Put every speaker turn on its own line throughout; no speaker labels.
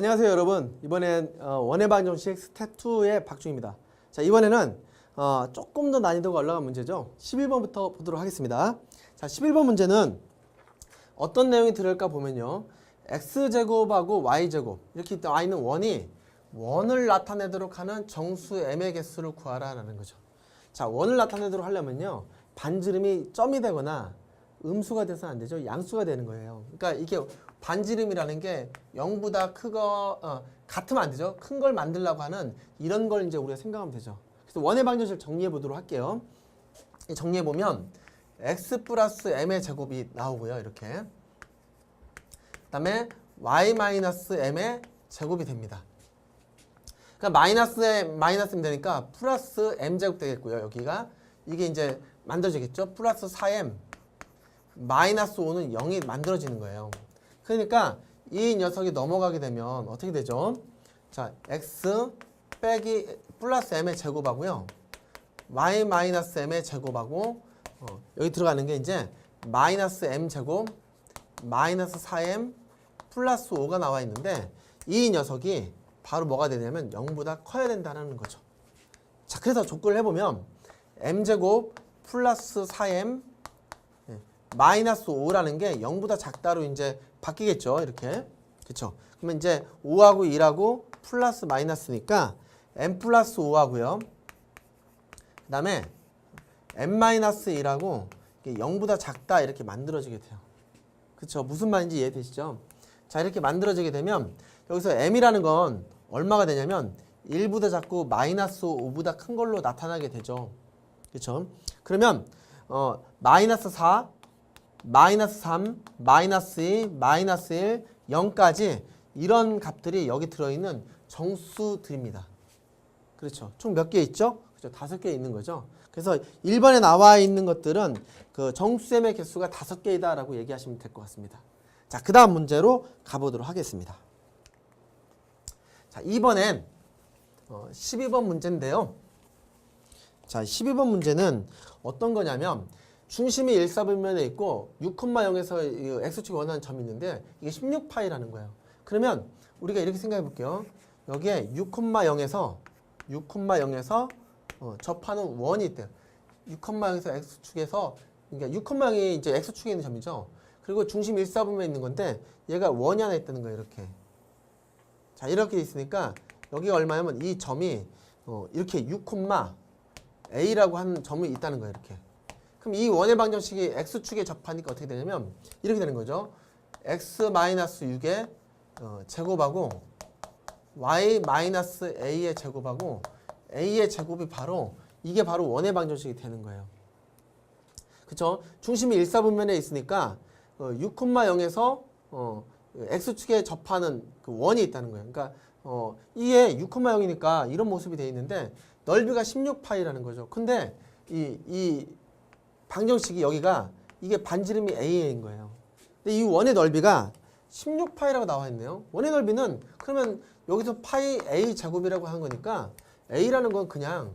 안녕하세요 여러분. 이번엔 어, 원의 방정식 스텝 2의 박중입니다. 자 이번에는 어, 조금 더 난이도가 올라간 문제죠. 11번부터 보도록 하겠습니다. 자 11번 문제는 어떤 내용이 들을까 보면요. X제곱하고 y제곱. 이렇게 있는 원이 원을 나타내도록 하는 정수 m의 개수를 구하라는 거죠. 자 원을 나타내도록 하려면요. 반지름이 점이 되거나 음수가 돼서는 안 되죠. 양수가 되는 거예요. 그러니까 이게 반지름이라는 게 0보다 크거 어, 같으면 안 되죠. 큰 걸 만들려고 하는 이런 걸 이제 우리가 생각하면 되죠. 그래서 원의 방정식을 정리해 보도록 할게요. 정리해 보면 x 플러스 m의 제곱이 나오고요. 이렇게. 그다음에 y 마이너스 m의 제곱이 됩니다. 그러니까 마이너스에 마이너스면 되니까 플러스 m 제곱 되겠고요. 여기가 이게 이제 만들어지겠죠. 플러스 4m 마이너스 5는 0이 만들어지는 거예요. 그러니까 이 녀석이 넘어가게 되면 어떻게 되죠? 자, x 빼기 플러스 m의 제곱하고요. y 마이너스 m의 제곱하고 어, 여기 들어가는 게 이제 마이너스 m 제곱 마이너스 4m 플러스 5가 나와 있는데 이 녀석이 바로 뭐가 되냐면 0보다 커야 된다는 거죠. 자, 그래서 조건을 해보면 m 제곱 플러스 4m 마이너스 5라는 게 0보다 작다로 이제 바뀌겠죠. 이렇게. 그쵸. 그러면 이제 5하고 1하고 플러스 마이너스니까 m 플러스 5하고요. 그 다음에 m 마이너스 1하고 0보다 작다 이렇게 만들어지게 돼요. 그쵸. 무슨 말인지 이해되시죠? 자, 이렇게 만들어지게 되면 여기서 m이라는 건 얼마가 되냐면 1보다 작고 마이너스 5보다 큰 걸로 나타나게 되죠. 그쵸. 그러면 어, 마이너스 4 마이너스 3, 마이너스 2, 마이너스 1, 0까지 이런 값들이 여기 들어있는 정수들입니다. 그렇죠. 총 몇 개 있죠? 그렇죠. 다섯 개 있는 거죠. 그래서 1번에 나와 있는 것들은 그 정수셈의 개수가 다섯 개이다라고 얘기하시면 될 것 같습니다. 자, 그 다음 문제로 가보도록 하겠습니다. 자, 2번엔 어, 12번 문제인데요. 자, 12번 문제는 어떤 거냐면 중심이 1사분면에 있고 6,0에서 x축이 원하는 점이 있는데 이게 16파이라는 거예요. 그러면 우리가 이렇게 생각해 볼게요. 여기에 6,0에서 6,0에서 어, 접하는 원이 있대요. 6,0에서 x축에서 그러니까 6,0이 이제 x축에 있는 점이죠. 그리고 중심 1사분면에 있는 건데 얘가 원이 하나 있다는 거예요. 이렇게. 자, 이렇게 있으니까 여기가 얼마냐면 이 점이 어, 이렇게 6, a라고 하는 점이 있다는 거예요. 이렇게. 그럼 이 원의 방정식이 x축에 접하니까 어떻게 되냐면 이렇게 되는 거죠. x-6의 어, 제곱하고 y-a의 제곱하고 a의 제곱이 바로 이게 바로 원의 방정식이 되는 거예요. 그쵸? 중심이 1사분면에 있으니까 어, 6,0에서 어, x축에 접하는 그 원이 있다는 거예요. 그러니까 어, 이게 6,0이니까 이런 모습이 되어 있는데 넓이가 16파이라는 거죠. 근데 이, 이 방정식이 여기가 이게 반지름이 a인 거예요. 근데 이 원의 넓이가 16파이라고 나와 있네요. 원의 넓이는 그러면 여기서 파이 a 제곱이라고 한 거니까 a라는 건 그냥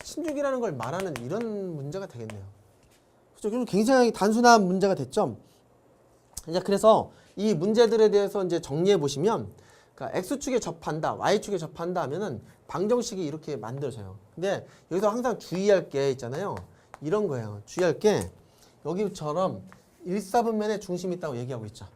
16이라는 걸 말하는 이런 문제가 되겠네요. 그렇죠? 굉장히 단순한 문제가 됐죠. 이제 그래서 이 문제들에 대해서 이제 정리해 보시면 그러니까 x축에 접한다, y축에 접한다 하면은 방정식이 이렇게 만들어져요. 근데 여기서 항상 주의할 게 있잖아요. 이런 거예요. 주의할 게 여기처럼 1사분면에 중심이 있다고 얘기하고 있죠.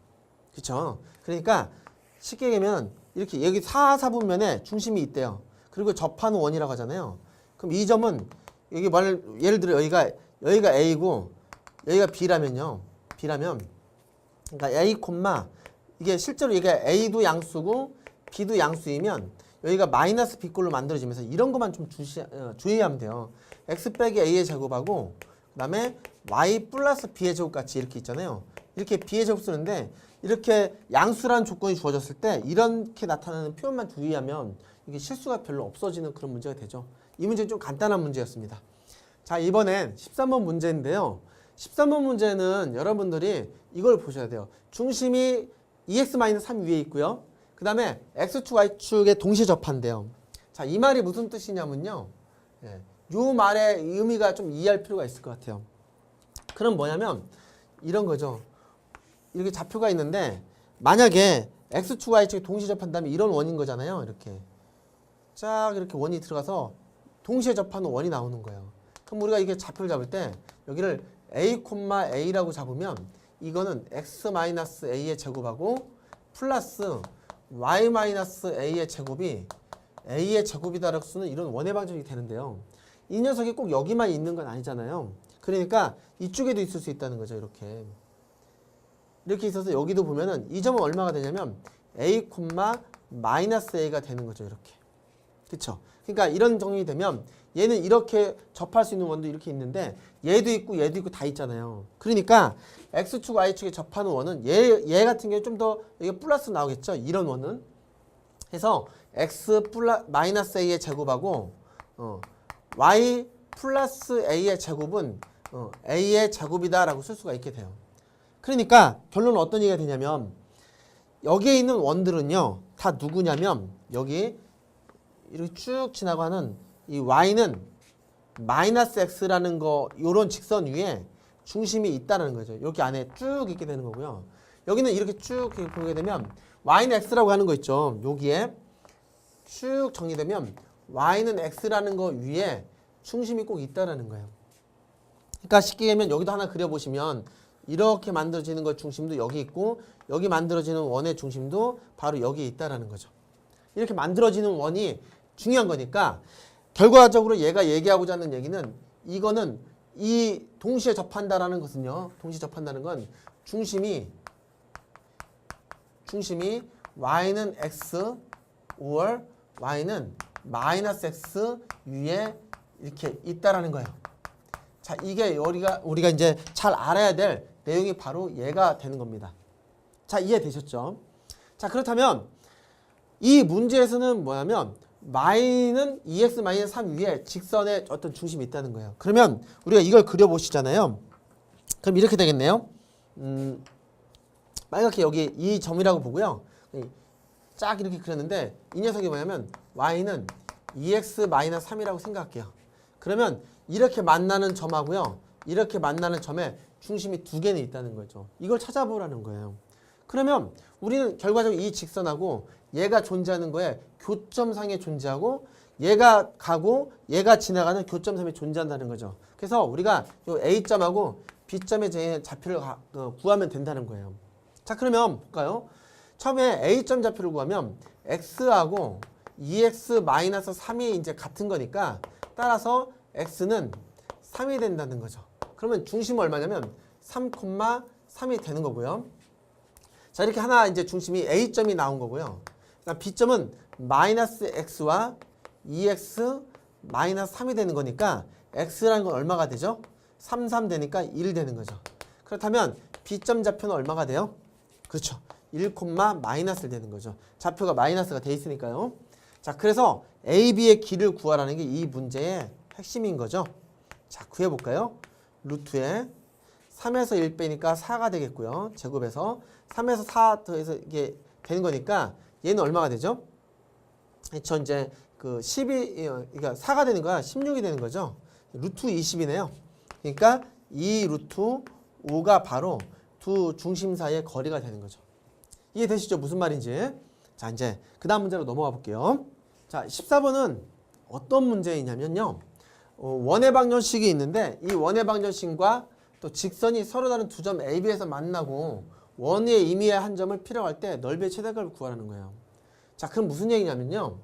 그렇죠? 그러니까 쉽게 얘기하면 이렇게 여기 4사분면에 중심이 있대요. 그리고 접하는 원이라고 하잖아요. 그럼 이 점은 여기 말 예를 들어 여기가 여기가 A고 여기가 B라면요. B라면 그러니까 A 이게 실제로 이게 A도 양수고 B도 양수이면 여기가 마이너스 B꼴로 만들어지면서 이런 것만 좀 주시, 어, 주의하면 돼요. X 빼기 A의 제곱하고 그 다음에 Y 플러스 B의 제곱 같이 이렇게 있잖아요. 이렇게 B의 제곱 쓰는데 이렇게 양수라는 조건이 주어졌을 때 이렇게 나타나는 표현만 주의하면 이게 실수가 별로 없어지는 그런 문제가 되죠. 이 문제는 좀 간단한 문제였습니다. 자 이번엔 13번 문제인데요. 13번 문제는 여러분들이 이걸 보셔야 돼요. 중심이 2x-3 위에 있고요. 그 다음에 x축, y축에 동시에 접한대요. 자, 이 말이 무슨 뜻이냐면요. 예, 이 말의 의미가 좀 이해할 필요가 있을 것 같아요. 그럼 뭐냐면 이런 거죠. 이렇게 좌표가 있는데 만약에 x축 y축이 동시에 접한다면 이런 원인 거잖아요. 이렇게 쫙 이렇게 원이 들어가서 동시에 접하는 원이 나오는 거예요. 그럼 우리가 이게 좌표를 잡을 때 여기를 a, a라고 잡으면 이거는 x-a의 제곱하고 플러스 y-a의 제곱이 a의 제곱이다라고 쓰는 이런 원의 방정이 되는데요. 이 녀석이 꼭 여기만 있는 건 아니잖아요. 그러니까 이쪽에도 있을 수 있다는 거죠. 이렇게 이렇게 있어서 여기도 보면은 이 점은 얼마가 되냐면 a, 마이너스 a가 되는 거죠. 이렇게 그렇죠. 그러니까 이런 정리 되면 얘는 이렇게 접할 수 있는 원도 이렇게 있는데 얘도 있고 얘도 있고 다 있잖아요. 그러니까 x축, y축에 접하는 원은 얘, 얘 같은 경우에 좀더 이게 플러스 나오겠죠. 이런 원은 해서 x 플러 마이너스 a의 제곱하고 어, y 플러스 a의 제곱은 어, a의 제곱이다라고 쓸 수가 있게 돼요. 그러니까 결론은 어떤 얘기가 되냐면 여기에 있는 원들은요 다 누구냐면 여기 이렇게 쭉 지나가는 이 y는 마이너스 x라는 거 요런 직선 위에 중심이 있다는 거죠. 이렇게 안에 쭉 있게 되는 거고요. 여기는 이렇게 쭉 보게 되면 y는 x라고 하는 거 있죠. 여기에 쭉 정리되면 y는 x라는 거 위에 중심이 꼭 있다라는 거예요. 그러니까 쉽게 얘기하면 여기도 하나 그려보시면 이렇게 만들어지는 것 중심도 여기 있고 여기 만들어지는 원의 중심도 바로 여기에 있다라는 거죠. 이렇게 만들어지는 원이 중요한 거니까 결과적으로 얘가 얘기하고자 하는 얘기는 이거는 이 동시에 접한다라는 것은요. 동시에 접한다는 건 중심이 중심이 y는 x 5월 y는 마이너스 x 위에 이렇게 있다라는 거예요. 자, 이게 우리가 우리가 이제 잘 알아야 될 내용이 바로 얘가 되는 겁니다. 자, 이해되셨죠? 자, 그렇다면 이 문제에서는 뭐냐면 마이는 2x 마이너스 3 위에 직선에 어떤 중심이 있다는 거예요. 그러면 우리가 이걸 그려보시잖아요. 그럼 이렇게 되겠네요. 음, 빨갛게 여기 이 점이라고 보고요. 쫙 이렇게 그렸는데 이 녀석이 뭐냐면 y는 2x 마이너스 3이라고 생각할게요. 그러면 이렇게 만나는 점하고요. 이렇게 만나는 점에 중심이 두 개는 있다는 거죠. 이걸 찾아보라는 거예요. 그러면 우리는 결과적으로 이 직선하고 얘가 존재하는 거에 교점상에 존재하고 얘가 가고 얘가 지나가는 교점상에 존재한다는 거죠. 그래서 우리가 요 A점하고 B점의 제 좌표를 가- 어, 구하면 된다는 거예요. 자 그러면 볼까요? 처음에 A점 좌표를 구하면 X하고 2X-3이 이제 같은 거니까 따라서 X는 3이 된다는 거죠. 그러면 중심은 얼마냐면 3,3이 되는 거고요. 자 이렇게 하나 이제 중심이 A점이 나온 거고요. 그다음 B점은 마이너스 X와 2X 마이너스 3이 되는 거니까 X라는 건 얼마가 되죠? 3, 3 되니까 1 되는 거죠. 그렇다면 B점 좌표는 얼마가 돼요? 그렇죠. 1, 마이너스 되는 거죠. 좌표가 마이너스가 돼 있으니까요. 자, 그래서 A, B의 길을 구하라는 게 이 문제의 핵심인 거죠. 자, 구해볼까요? 루트에 3에서 1 빼니까 4가 되겠고요. 제곱에서 3에서 4 더해서 이게 되는 거니까 얘는 얼마가 되죠? 저 이제 그 10이 그러니까 4가 되는 거야. 16이 되는 거죠. 루트 20이네요. 그러니까 이 루트 5가 바로 두 중심 사이의 거리가 되는 거죠. 이해되시죠? 무슨 말인지. 자, 이제 그 다음 문제로 넘어가 볼게요. 자, 14번은 어떤 문제이냐면요. 어, 원의 방정식이 있는데 이 원의 방정식과 또 직선이 서로 다른 두 점 A, B에서 만나고 원의 임의의 한 점을 필요할 때 넓이의 최대값을 구하라는 거예요. 자, 그럼 무슨 얘기냐면요.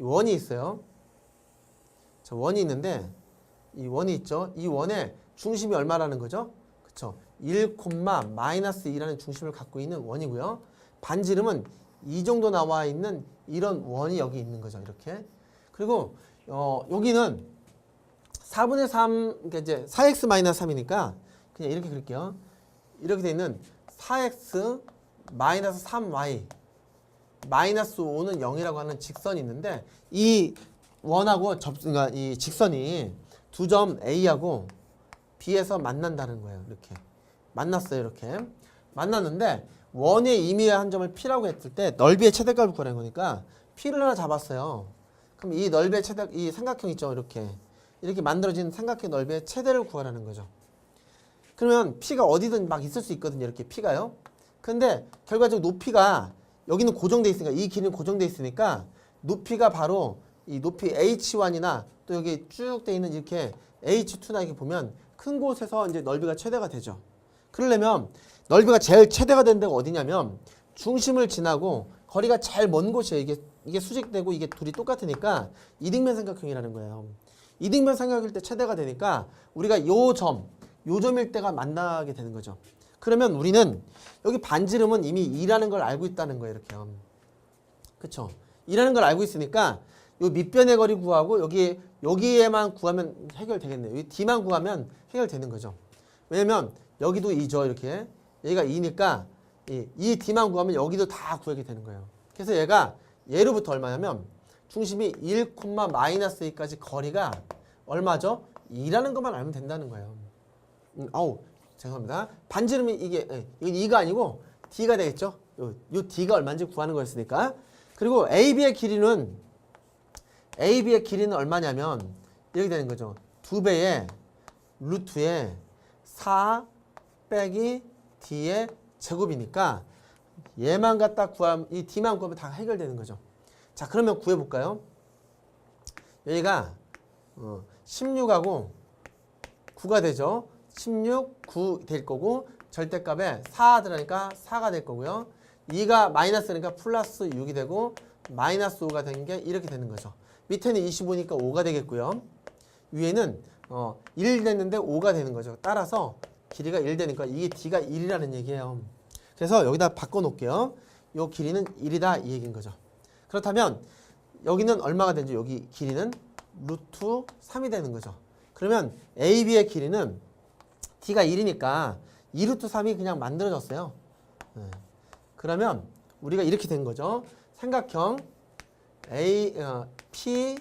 이 원이 있어요. 자, 원이 있는데 이 원이 있죠. 이 원의 중심이 얼마라는 거죠? 그쵸. 1, 마이너스 2라는 중심을 갖고 있는 원이고요. 반지름은 이 정도 나와 있는 이런 원이 여기 있는 거죠. 이렇게. 그리고 어, 여기는 4분의 3, 그러니까 이제 4x 마이너스 3이니까 그냥 이렇게 그릴게요. 이렇게 돼 있는 4x 마이너스 3y 마이너스 5는 0이라고 하는 직선이 있는데 이 원하고 접, 그러니까 이 직선이 두 점 A하고 B에서 만난다는 거예요. 이렇게 만났어요. 이렇게 만났는데 원의 임의의 한 점을 P라고 했을 때 넓이의 최대값을 구하는 거니까 P를 하나 잡았어요. 그럼 이 넓이의 최대 이 삼각형 있죠. 이렇게 이렇게 만들어진 삼각형 넓이의 최대를 구하라는 거죠. 그러면 P가 어디든 막 있을 수 있거든요. 이렇게 P가요. 근데 결과적으로 높이가 여기는 고정돼 있으니까 이 길이는 고정돼 있으니까 높이가 바로 이 높이 H1이나 또 여기 쭉 돼 있는 이렇게 H2나 이렇게 보면 큰 곳에서 이제 넓이가 최대가 되죠. 그러려면 넓이가 제일 최대가 되는 데가 어디냐면 중심을 지나고 거리가 제일 먼 곳이에요. 이게 이게 수직되고 이게 둘이 똑같으니까 이등변 삼각형이라는 거예요. 이등변 삼각형일 때 최대가 되니까 우리가 요 점, 요 점일 때가 만나게 되는 거죠. 그러면 우리는 여기 반지름은 이미 2라는 걸 알고 있다는 거예요. 이렇게요. 그쵸? 2라는 걸 알고 있으니까 요 밑변의 거리 구하고 여기 여기에만 구하면 해결되겠네요. 이 D만 구하면 해결되는 거죠. 왜냐면 여기도 2죠. 이렇게. 얘가 2니까 이, 이 D만 구하면 여기도 다 구하게 되는 거예요. 그래서 얘가 얘로부터 얼마냐면 중심이 1, 마이너스 2까지 거리가 얼마죠? 2라는 것만 알면 된다는 거예요. 음, 아우 죄송합니다. 반지름이 이게 예, 이건 2가 아니고 D가 되겠죠? 요, 요 D가 얼마인지 구하는 거였으니까. 그리고 AB의 길이는 AB의 길이는 얼마냐면 이렇게 되는 거죠. 두 배의 루트의 4 빼기 D의 제곱이니까 얘만 갖다 구하면 이 D만 구하면 다 해결되는 거죠. 자 그러면 구해볼까요? 여기가 어, 16하고 9가 되죠. 16, 9 될 거고 절대값에 4 들어가니까 4가 될 거고요. 2가 마이너스니까 플러스 6이 되고 마이너스 5가 되는 게 이렇게 되는 거죠. 밑에는 25니까 5가 되겠고요. 위에는 어, 1 됐는데 5가 되는 거죠. 따라서 길이가 1 되니까 이게 D가 1이라는 얘기예요. 그래서 여기다 바꿔 놓을게요. 요 길이는 1이다 이 얘기인 거죠. 그렇다면 여기는 얼마가 되는지 여기 길이는 루트 3이 되는 거죠. 그러면 AB의 길이는 D가 1이니까 2루트 3이 그냥 만들어졌어요. 네. 그러면 우리가 이렇게 된 거죠. 삼각형 A, 어, P,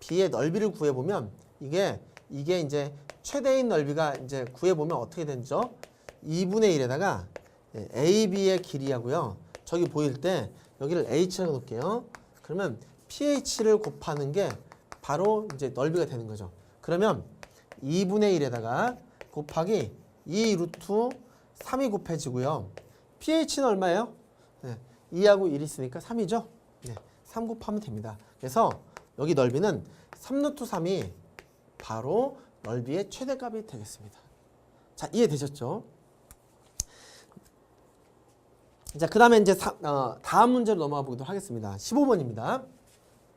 B의 넓이를 구해보면 이게 이게 이제 최대인 넓이가 이제 구해보면 어떻게 되죠? 2분의 1에다가 AB의 길이하고요. 저기 보일 때 여기를 H라고 놓을게요. 그러면 PH를 곱하는 게 바로 이제 넓이가 되는 거죠. 그러면 2분의 1에다가 곱하기 2 루트 3이 곱해지고요. pH는 얼마예요? 네, 2하고 1 있으니까 3이죠? 네, 3 곱하면 됩니다. 그래서 여기 넓이는 3 루트 3이 바로 넓이의 최대값이 되겠습니다. 자, 이해되셨죠? 자, 그 다음에 이제 사, 어, 다음 문제로 넘어가 보도록 하겠습니다. 15번입니다.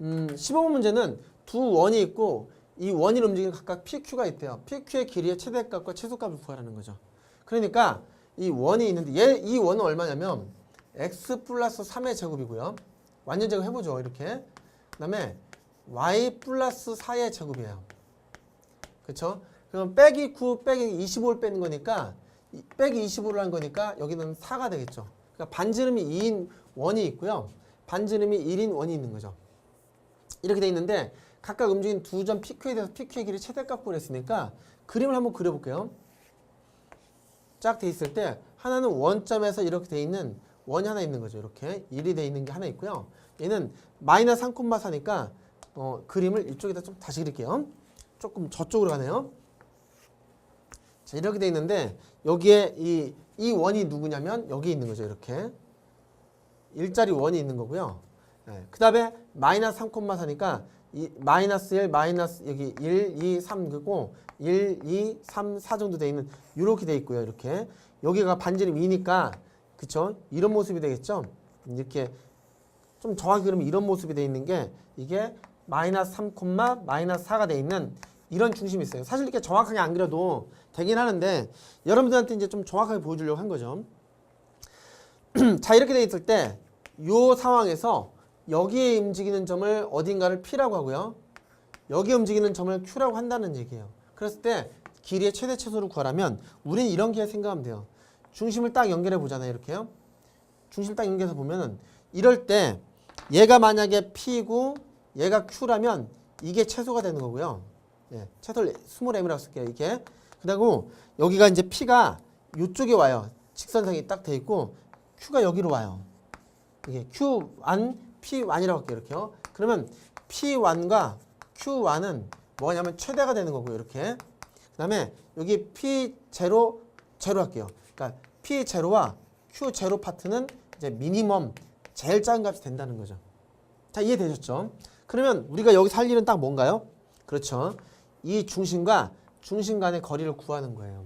음, 15번 문제는 두 원이 있고 이 원이 움직이는 각각 PQ가 있대요. PQ의 길이의 최대값과 최소값을 구하라는 거죠. 그러니까 이 원이 있는데 얘, 이 원은 얼마냐면 x 플러스 3의 제곱이고요. 완전 제곱 해보죠. 이렇게. 그 다음에 y 플러스 4의 제곱이에요. 그렇죠? 그럼 빼기 9 빼기 25를 빼는 거니까 이- 빼기 25를 한 거니까 여기는 4가 되겠죠. 그러니까 반지름이 2인 원이 있고요. 반지름이 1인 원이 있는 거죠. 이렇게 돼 있는데 각각 움직이는 두점 PQ에 대해서 PQ의 길이 최대값 구했으니까 그림을 한번 그려볼게요. 쫙 돼 있을 때 하나는 원점에서 이렇게 돼 있는 원이 하나 있는 거죠. 이렇게 1이 돼 있는 게 하나 있고요. 얘는 마이너스 3,4니까 어, 그림을 이쪽에다 좀 다시 그릴게요. 조금 저쪽으로 가네요. 자, 이렇게 돼 있는데 여기에 이, 이 원이 누구냐면 여기 있는 거죠. 이렇게 일자리 원이 있는 거고요. 그 다음에 마이너스 3,4니까 이 마이너스 1, 마이너스 여기 1, 2, 3 그고 1, 2, 3, 4 정도 돼 있는 이렇게 돼 있고요. 이렇게 여기가 반지름 2니까 그쵸? 이런 모습이 되겠죠? 이렇게 좀 정확히 그러면 이런 모습이 돼 있는 게 이게 마이너스 3, 마이너스 4가 돼 있는 이런 중심이 있어요. 사실 이렇게 정확하게 안 그려도 되긴 하는데 여러분들한테 이제 좀 정확하게 보여주려고 한 거죠. 자 이렇게 돼 있을 때 이 상황에서 여기에 움직이는 점을 어딘가를 P라고 하고요. 여기에 움직이는 점을 Q라고 한다는 얘기예요. 그랬을 때 길이의 최대 최소를 구하라면 우리는 이런 게 생각하면 돼요. 중심을 딱 연결해 보잖아요. 이렇게요. 중심 딱 연결해서 보면은 이럴 때 얘가 만약에 P고 얘가 Q라면 이게 최소가 되는 거고요. 예, 최소를 스몰 m이라고 쓸게요. 이게. 그리고 여기가 이제 P가 이쪽에 와요. 직선상이 딱 돼 있고 Q가 여기로 와요. 이게 Q1, P1이라고 할게요. 이렇게요. 그러면 P1과 Q1은 뭐냐면 최대가 되는 거고요. 이렇게. 그 다음에 여기 P0, 제로 할게요. 그러니까 P0와 Q0 파트는 이제 미니멈 제일 작은 값이 된다는 거죠. 자, 이해되셨죠? 그러면 우리가 여기서 할 일은 딱 뭔가요? 그렇죠. 이 중심과 중심 간의 거리를 구하는 거예요.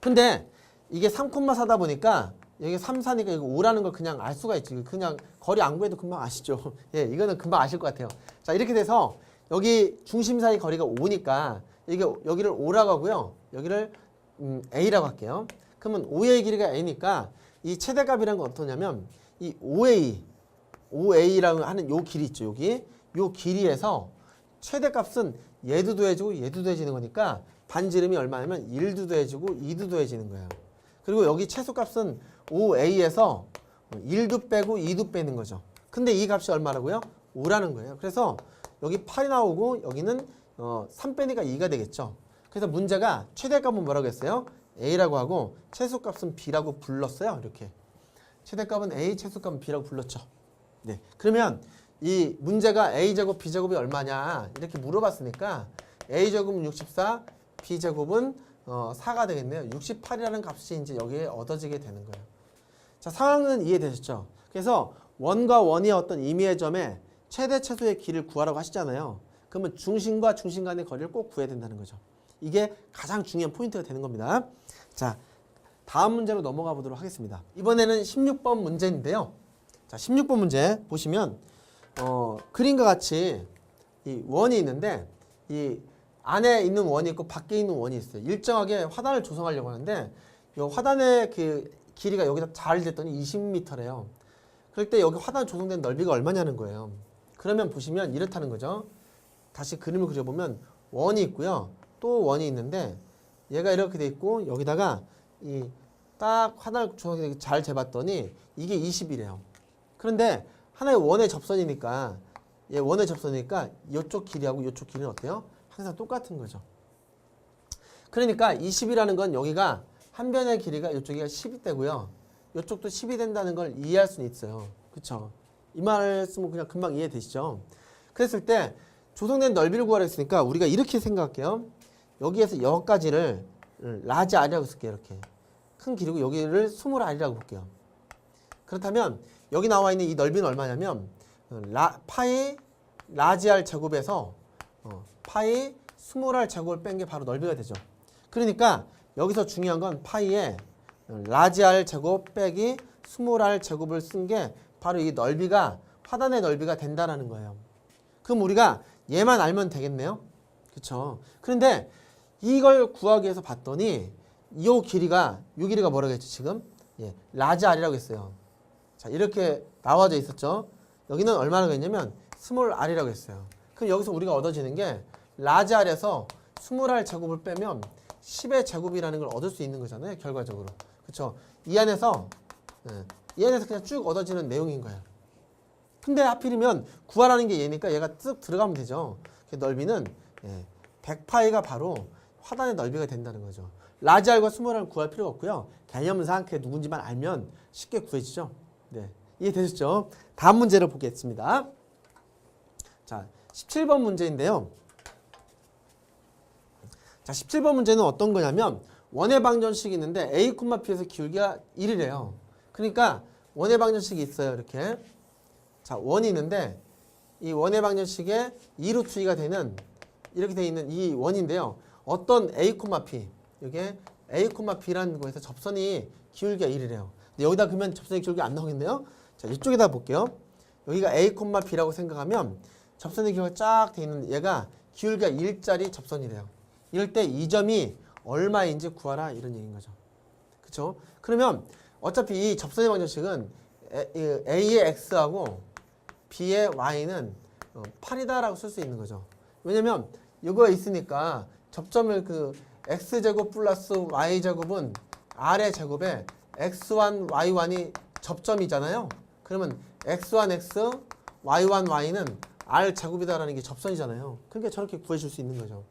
근데 이게 3,4다 보니까 여기 3, 4니까 이거 5라는 걸 그냥 알 수가 있지. 그냥 거리 안 구해도 금방 아시죠? 예, 이거는 금방 아실 것 같아요. 자, 이렇게 돼서 여기 중심 사이 거리가 5니까 이게 여기를 5라고 하고요. 여기를 음, A라고 할게요. 그러면 5의 길이가 A니까 이 최대값이라는 건 어떠냐면 이 5A, 5A라고 하는 요 길이 있죠. 여기 요 길이에서 최대값은 얘도 더해지고 얘도 더해지는 거니까 반지름이 얼마냐면 1도 더해지고 2도 더해지는 거예요. 그리고 여기 최소값은 5A에서 1도 빼고 2도 빼는 거죠. 근데 이 값이 얼마라고요? 5라는 거예요. 그래서 여기 8이 나오고 여기는 어, 3 빼니까 2가 되겠죠. 그래서 문제가 최대값은 뭐라고 했어요? A라고 하고 최소값은 B라고 불렀어요. 이렇게. 최대값은 A, 최소값은 B라고 불렀죠. 네. 그러면 이 문제가 A제곱, B제곱이 얼마냐 이렇게 물어봤으니까 A제곱은 64, B제곱은 어, 4가 되겠네요. 68이라는 값이 이제 여기에 얻어지게 되는 거예요. 자, 상황은 이해되셨죠? 그래서 원과 원의 어떤 임의의 점에 최대 최소의 길을 구하라고 하시잖아요. 그러면 중심과 중심 간의 거리를 꼭 구해야 된다는 거죠. 이게 가장 중요한 포인트가 되는 겁니다. 자, 다음 문제로 넘어가 보도록 하겠습니다. 이번에는 16번 문제인데요. 자, 16번 문제 보시면 어, 그림과 같이 이 원이 있는데 이 안에 있는 원이 있고 밖에 있는 원이 있어요. 일정하게 화단을 조성하려고 하는데 이 화단의 그 길이가 여기다 잘 됐더니 20m래요. 그럴 때 여기 화단 조성된 넓이가 얼마냐는 거예요. 그러면 보시면 이렇다는 거죠. 다시 그림을 그려보면 원이 있고요. 또 원이 있는데 얘가 이렇게 돼 있고 여기다가 이 딱 화단을 조성하게 잘 재봤더니 이게 20이래요. 그런데 하나의 원의 접선이니까 얘 원의 접선이니까 이쪽 길이하고 이쪽 길이는 어때요? 항상 똑같은 거죠. 그러니까 20이라는 건 여기가 한 변의 길이가 이쪽이 10이 되고요. 이쪽도 10이 된다는 걸 이해할 수는 있어요. 그쵸? 이 말씀은 그냥 금방 이해되시죠? 그랬을 때 조성된 넓이를 구하라 했으니까 우리가 이렇게 생각할게요. 여기에서 여기까지를 라지 R이라고 쓸게요. 이렇게. 큰 길이고 여기를 20R이라고 볼게요. 그렇다면 여기 나와 있는 이 넓이는 얼마냐면 라, 파이 라지 R 제곱에서 어, 파이 20R 제곱을 뺀 게 바로 넓이가 되죠. 그러니까 여기서 중요한 건 파이에 라지 R 제곱 빼기 20R 제곱을 쓴 게 바로 이 넓이가 화단의 넓이가 된다라는 거예요. 그럼 우리가 얘만 알면 되겠네요. 그렇죠? 그런데 이걸 구하기 위해서 봤더니 이 길이가 이 길이가 뭐라고 했죠 지금? 예, 라지 R이라고 했어요. 자 이렇게 나와져 있었죠. 여기는 얼마나 했냐면 스몰 r이라고 했어요. 그럼 여기서 우리가 얻어지는 게 라지 r에서 스몰 r 제곱을 빼면 10의 제곱이라는 걸 얻을 수 있는 거잖아요. 결과적으로. 그렇죠? 이 안에서 예, 이 안에서 그냥 쭉 얻어지는 내용인 거예요. 근데 하필이면 구하라는 게 얘니까 얘가 쓱 들어가면 되죠. 그 넓이는 예, 100파이가 바로 화단의 넓이가 된다는 거죠. 라지 r과 스몰 r을 구할 필요가 없고요. 개념상 그게 누군지만 알면 쉽게 구해지죠. 네. 이해되셨죠? 다음 문제를 보겠습니다. 자, 17번 문제인데요. 자, 17번 문제는 어떤 거냐면 원의 방정식이 있는데 a, b에서 기울기가 1이래요. 그러니까 원의 방정식이 있어요. 이렇게. 자, 원이 있는데 이 원의 방정식에 2루트 2가 되는 이렇게 돼 있는 이 원인데요. 어떤 a, p 이게 a, b라는 거에서 접선이 기울기가 1이래요. 근데 여기다 그러면 접선의 기울기 안 나오겠네요. 자, 이쪽에다 볼게요. 여기가 a, b라고 생각하면 접선의 기울기가 쫙 돼 있는 얘가 기울기가 1짜리 접선이래요. 이럴 때 이 점이 얼마인지 구하라 이런 얘기인 거죠. 그렇죠? 그러면 어차피 이 접선의 방정식은 a의 x하고 b의 y는 8이다라고 쓸 수 있는 거죠. 왜냐면 이거가 있으니까 접점을 그 x제곱 플러스 y제곱은 r의 제곱에 x1, y1이 접점이잖아요. 그러면 x1, x, y1, y는 r 제곱이다라는 게 접선이잖아요. 그러니까 저렇게 구해줄 수 있는 거죠.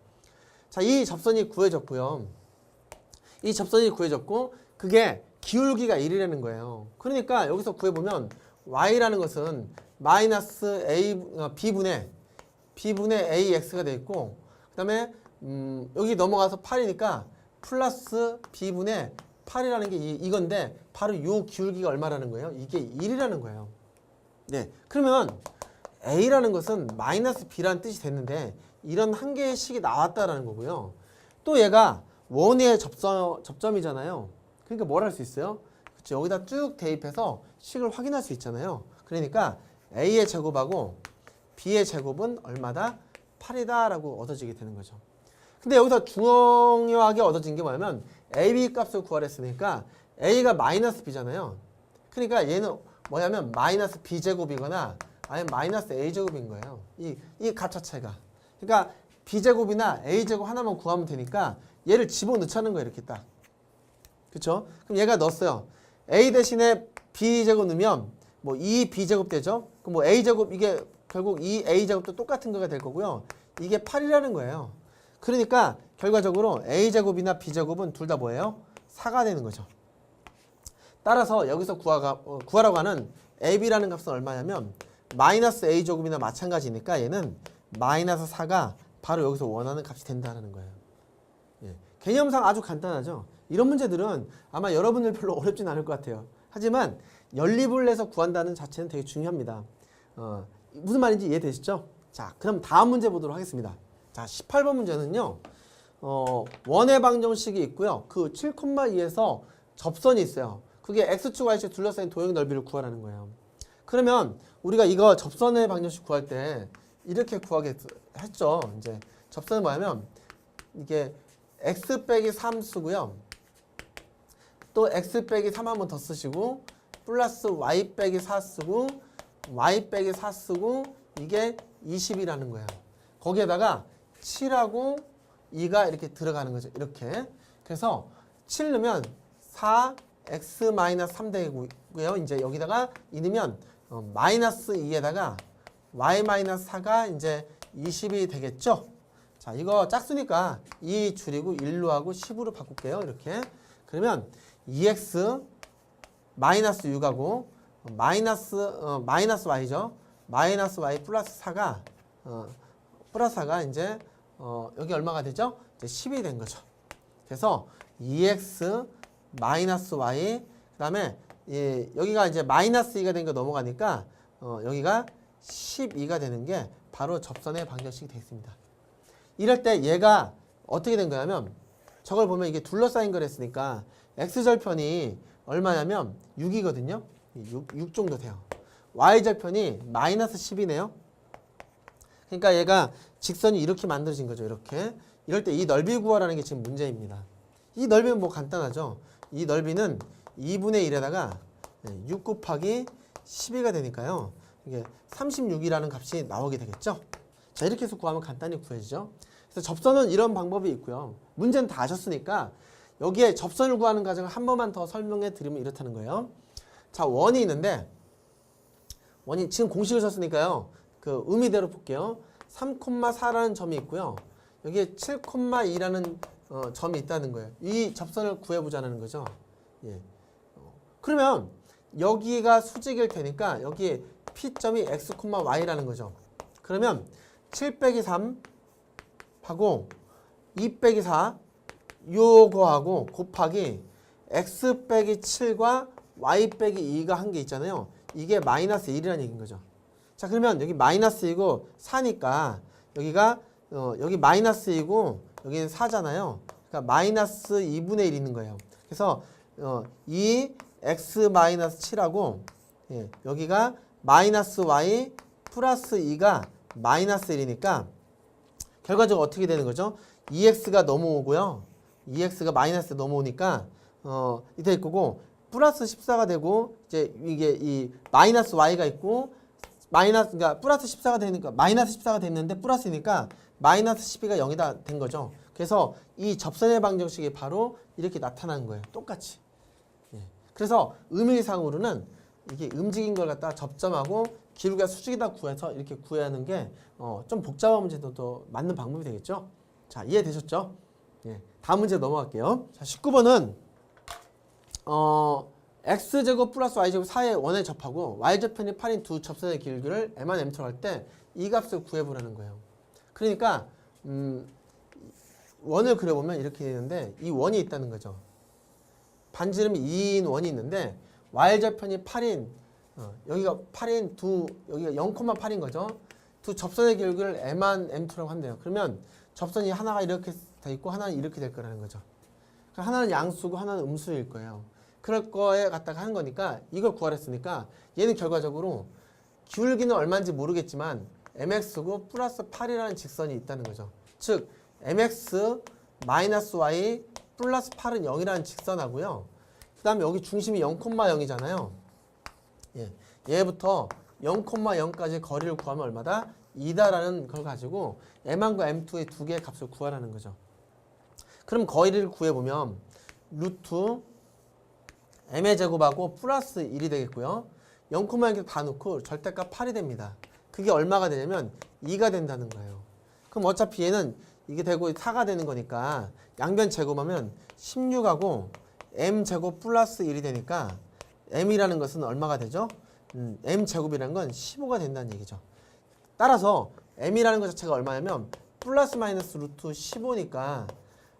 자, 이 접선이 구해졌고요. 이 접선이 구해졌고 그게 기울기가 1이라는 거예요. 그러니까 여기서 구해보면 y라는 것은 마이너스 a 어, b분의 b분의 ax가 돼 있고 그 다음에 음, 여기 넘어가서 8이니까 플러스 b분의 8이라는 게 이, 이건데 바로 요 기울기가 얼마라는 거예요? 이게 1이라는 거예요. 네. 그러면 A라는 것은 마이너스 B라는 뜻이 됐는데 이런 한 개의 식이 나왔다라는 거고요. 또 얘가 원의 접점, 접점이잖아요. 그러니까 뭘 할 수 있어요? 그렇죠. 여기다 쭉 대입해서 식을 확인할 수 있잖아요. 그러니까 A의 제곱하고 B의 제곱은 얼마다? 8이다라고 얻어지게 되는 거죠. 근데 여기서 중요하게 얻어진 게 뭐냐면 AB 값을 구하랬으니까 A가 마이너스 B잖아요. 그러니까 얘는 뭐냐면 마이너스 B제곱이거나 아니면 마이너스 A제곱인 거예요. 이, 이 값 자체가. 그러니까 B제곱이나 A제곱 하나만 구하면 되니까 얘를 집어넣자는 거예요. 이렇게 딱. 그쵸? 그럼 얘가 넣었어요. A 대신에 B제곱 넣으면 뭐 2B제곱 되죠? 그럼 뭐 A제곱 이게 결국 2A제곱도 똑같은 거가 될 거고요. 이게 8이라는 거예요. 그러니까 결과적으로 A제곱이나 B제곱은 둘 다 뭐예요? 4가 되는 거죠. 따라서 여기서 구하가, 어, 구하라고 하는 AB라는 값은 얼마냐면 마이너스 A제곱이나 마찬가지니까 얘는 마이너스 4가 바로 여기서 원하는 값이 된다는 거예요. 예. 개념상 아주 간단하죠. 이런 문제들은 아마 여러분들 별로 어렵진 않을 것 같아요. 하지만 연립을 내서 구한다는 자체는 되게 중요합니다. 어, 무슨 말인지 이해되시죠? 자, 그럼 다음 문제 보도록 하겠습니다. 자, 18번 문제는요. 어, 원의 방정식이 있고요. 그 7,2에서 접선이 있어요. 그게 x축, y축 둘러싸인 도형 넓이를 구하라는 거예요. 그러면 우리가 이거 접선의 방정식 구할 때 이렇게 구하게 했죠. 이제 접선은 뭐냐면 이게 x 빼기 3 쓰고요. 또 x 빼기 3 한 번 더 쓰시고 플러스 y 빼기 4 쓰고 y 빼기 4 쓰고 이게 20이라는 거예요. 거기에다가 7하고 2가 이렇게 들어가는 거죠. 이렇게. 그래서 7 넣으면 4 x 마이너스 3 되고요. 이제 여기다가 2 넣으면 어, 마이너스 2에다가 y 마이너스 4가 이제 20이 되겠죠. 자, 이거 짝수니까 2 줄이고 1로 하고 10으로 바꿀게요. 이렇게. 그러면 2x 마이너스 6하고 어, 마이너스 어, 마이너스 y죠. 마이너스 y 플러스 4가 어, 플러스 4가 이제 어, 여기 얼마가 되죠? 이제 10이 된 거죠. 그래서 2x 마이너스 y 그 다음에 예, 여기가 이제 마이너스 2가 된 거 넘어가니까 어, 여기가 12가 되는 게 바로 접선의 방정식이 되어 있습니다. 이럴 때 얘가 어떻게 된 거냐면 저걸 보면 이게 둘러싸인 거랬으니까 x절편이 얼마냐면 6이거든요. 6, 6 정도 돼요. y절편이 마이너스 10이네요. 그러니까 얘가 직선이 이렇게 만들어진 거죠. 이렇게. 이럴 때 이 넓이 구하라는 게 지금 문제입니다. 이 넓이는 뭐 간단하죠. 이 넓이는 2분의 1에다가 6 곱하기 12가 되니까요. 이게 36이라는 값이 나오게 되겠죠. 자, 이렇게 해서 구하면 간단히 구해지죠. 그래서 접선은 이런 방법이 있고요. 문제는 다 아셨으니까 여기에 접선을 구하는 과정을 한 번만 더 설명해 드리면 이렇다는 거예요. 자, 원이 있는데 원이 지금 공식을 썼으니까요. 그 의미대로 볼게요. 3,4라는 점이 있고요. 여기에 7,2라는 어, 점이 있다는 거예요. 이 접선을 구해보자는 거죠. 예. 어, 그러면 여기가 수직일 테니까 여기에 P점이 X, Y라는 거죠. 그러면 7 빼기 3 하고 2 빼기 4 요거하고 곱하기 X 빼기 7과 Y 빼기 2가 한 게 있잖아요. 이게 마이너스 1이라는 얘기인 거죠. 자 그러면 여기 마이너스이고 4니까 여기가 어, 여기 마이너스이고 여기는 4잖아요. 그러니까 마이너스 2분의 1 있는 거예요. 그래서 어, 2 x 마이너스 7하고 예, 여기가 마이너스 y 플러스 2가 마이너스 1이니까 결과적으로 어떻게 되는 거죠? 2x가 넘어오고요. 2x가 마이너스 넘어오니까 어, 이렇게 될 거고 플러스 14가 되고 이제 이게 이 마이너스 y가 있고 마이너스 그러니까 플러스 14가 되니까 마이너스 14가 됐는데 플러스니까 마이너스 12가 0이다 된 거죠. 그래서 이 접선의 방정식이 바로 이렇게 나타나는 거예요. 똑같이. 예. 그래서 의미상으로는 이게 움직인 걸 갖다 접점하고 기울기가 수직이다 구해서 이렇게 구해야 하는 게 어, 좀 복잡한 문제도 더 맞는 방법이 되겠죠. 자, 이해되셨죠? 예. 다음 문제 넘어갈게요. 자, 19번은 어, x제곱 플러스 y제곱 4의 원에 접하고 y절편이 8인 두 접선의 길이를 m만 m처럼 할 때 이 값을 구해보라는 거예요. 그러니까 음, 원을 그려보면 이렇게 되는데 이 원이 있다는 거죠. 반지름이 2인 원이 있는데 y절편이 8인 어, 여기가 8인 두 여기가 0,8인 거죠. 두 접선의 길이를 m1, m2라고 한대요. 그러면 접선이 하나가 이렇게 돼 있고 하나는 이렇게 될 거라는 거죠. 그러니까 하나는 양수고 하나는 음수일 거예요. 그럴 거에 갖다가 하는 거니까 이걸 구하랬으니까 얘는 결과적으로 기울기는 얼마인지 모르겠지만 mx고 플러스 8이라는 직선이 있다는 거죠. 즉 mx 마이너스 y 플러스 8은 0이라는 직선하고요. 그 다음에 여기 중심이 0,0이잖아요. 예, 얘부터 0,0까지 거리를 구하면 얼마다? 2다라는 걸 가지고 m1과 m2의 두 개의 값을 구하라는 거죠. 그럼 거리를 구해보면 루트 m의 제곱하고 플러스 1이 되겠고요. 0,0다 놓고 절대값 8이 됩니다. 그게 얼마가 되냐면 2가 된다는 거예요. 그럼 어차피 얘는 이게 되고 4가 되는 거니까 양변 제곱하면 16하고 m 제곱 플러스 1이 되니까 m이라는 것은 얼마가 되죠? 음, m 제곱이라는 건 15가 된다는 얘기죠. 따라서 m이라는 것 자체가 얼마냐면 플러스 마이너스 루트 15니까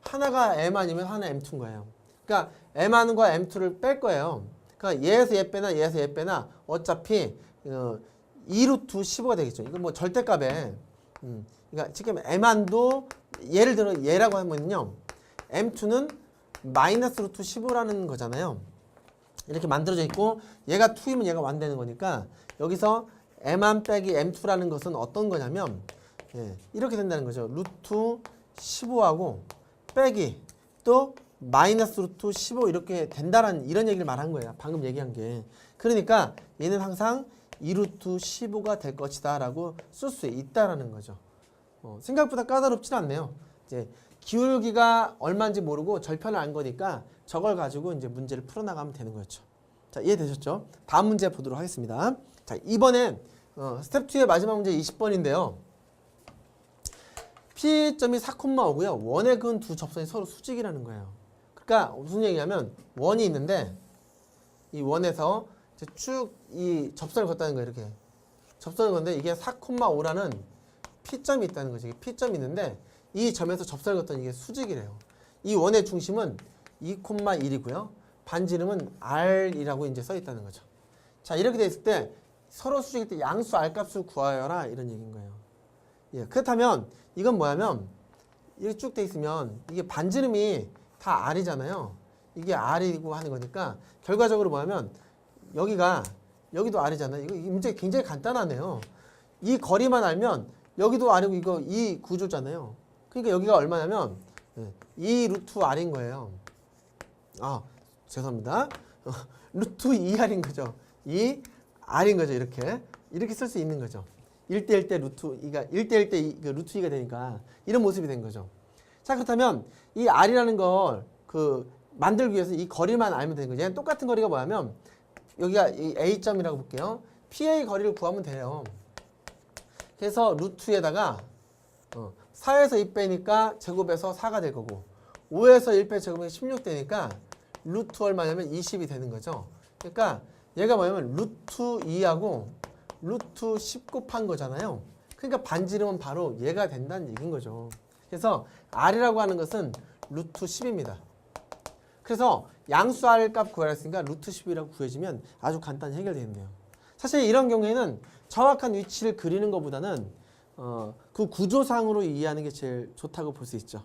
하나가 m 아니면 하나 m2인 거예요. 그러니까 m1과 m2를 뺄 거예요. 그러니까 얘에서 얘 빼나 얘에서 얘 빼나 어차피 어, 2루트 15가 되겠죠. 이거 뭐 절대값에 음, 그러니까 지금 m1도 예를 들어 얘라고 하면요. m2는 마이너스 루트 15라는 거잖아요. 이렇게 만들어져 있고 얘가 2이면 얘가 1 되는 거니까 여기서 m1 빼기 m2라는 것은 어떤 거냐면 예, 이렇게 된다는 거죠. 루트 15하고 빼기 또 마이너스 루트 15 이렇게 된다라는 이런 얘기를 말한 거예요. 방금 얘기한 게. 그러니까 얘는 항상 2루트 15가 될 것이다 라고 쓸 수 있다라는 거죠. 어, 생각보다 까다롭진 않네요. 이제 기울기가 얼마인지 모르고 절편을 안 거니까 저걸 가지고 이제 문제를 풀어나가면 되는 거였죠. 자, 이해되셨죠? 다음 문제 보도록 하겠습니다. 자, 이번엔 어, 스텝 2의 마지막 문제 20번인데요. P점이 4,5고요. 원에 그은 두 접선이 서로 수직이라는 거예요. 그러니까 무슨 얘기냐면 원이 있는데 이 원에서 쭉 이 접선을 걷다는 거예요. 이렇게 접선을 건데 이게 4,5라는 P점이 있다는 거죠. P점이 있는데 이 점에서 접선을 걷던 이게 수직이래요. 이 원의 중심은 2,1이고요. 반지름은 R이라고 이제 써 있다는 거죠. 자 이렇게 돼 있을 때 서로 수직일 때 양수 R 값을 구하여라 이런 얘기인 거예요. 예, 그렇다면 이건 뭐냐면 이렇게 쭉 돼 있으면 이게 반지름이 다 R이잖아요. 이게 R이고 하는 거니까 결과적으로 뭐냐면 여기가 여기도 R이잖아요. 이거 이 문제 굉장히 간단하네요. 이 거리만 알면 여기도 R이고 이거 이 구조잖아요. 그러니까 여기가 얼마냐면 예, 2 루트 R인 거예요. 아 죄송합니다. 루트 2R인 거죠. 2 R인 거죠. 이렇게 이렇게 쓸 수 있는 거죠. 1대1 대 루트 2가 1대1 대그 루트 2가 되니까 이런 모습이 된 거죠. 자 그렇다면 이 R이라는 걸 그 만들기 위해서 이 거리만 알면 되는 거죠. 똑같은 거리가 뭐냐면 여기가 이 A점이라고 볼게요. PA 거리를 구하면 돼요. 그래서 루트에다가 어, 4에서 2 빼니까 제곱에서 4가 될 거고 5에서 1빼 제곱에 16 되니까 루트 얼마냐면 20이 되는 거죠. 그러니까 얘가 뭐냐면 루트 2하고 루트 10 곱한 거잖아요. 그러니까 반지름은 바로 얘가 된다는 얘기인 거죠. 그래서 R이라고 하는 것은 루트 10입니다. 그래서 양수 R 값 구하라 했으니까 루트 10이라고 구해지면 아주 간단히 해결되겠네요. 사실 이런 경우에는 정확한 위치를 그리는 것보다는 어, 그 구조상으로 이해하는 게 제일 좋다고 볼 수 있죠.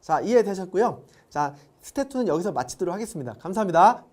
자, 이해되셨고요. 자, 스텝 2는 여기서 마치도록 하겠습니다. 감사합니다.